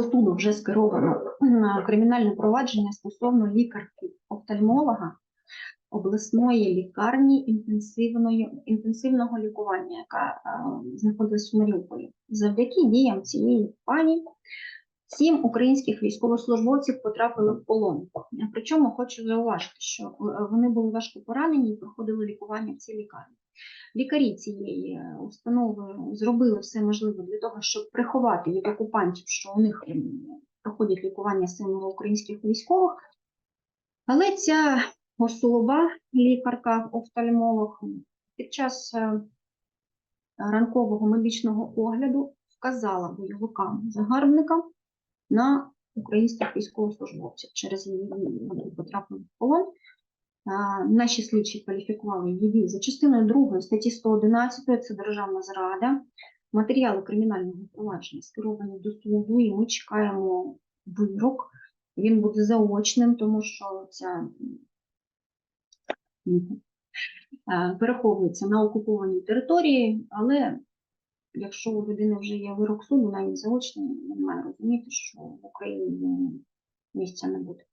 до суду вже скеровано на кримінальне провадження стосовно лікарки офтальмолога обласної лікарні інтенсивної, інтенсивного лікування, яка е, знаходилась в Маріуполі. Завдяки діям цієї пані сім українських військовослужбовців потрапили в полон. Причому хочу зауважити, що е, вони були важко поранені і проходили лікування в цій лікарні. Лікарі цієї е, установи зробили все можливе для того, щоб приховати від окупантів, що у них проходять лікування символу українських військових. Але ця особа, лікарка, офтальмолог, під час е, ранкового медичного огляду вказала бойовикам загарбникам на українських військовослужбовців через її дії. Вони в полон. Наші слідчі кваліфікували її за частиною 2 статті 111 це державна зрада. Матеріали кримінального провадження скеровані до суду, і ми чекаємо вирок. Він буде заочним, тому що ця переховується на окупованій території, але якщо у людини вже є вирок суду, навіть заочний, він має розуміти, що в Україні місця не буде.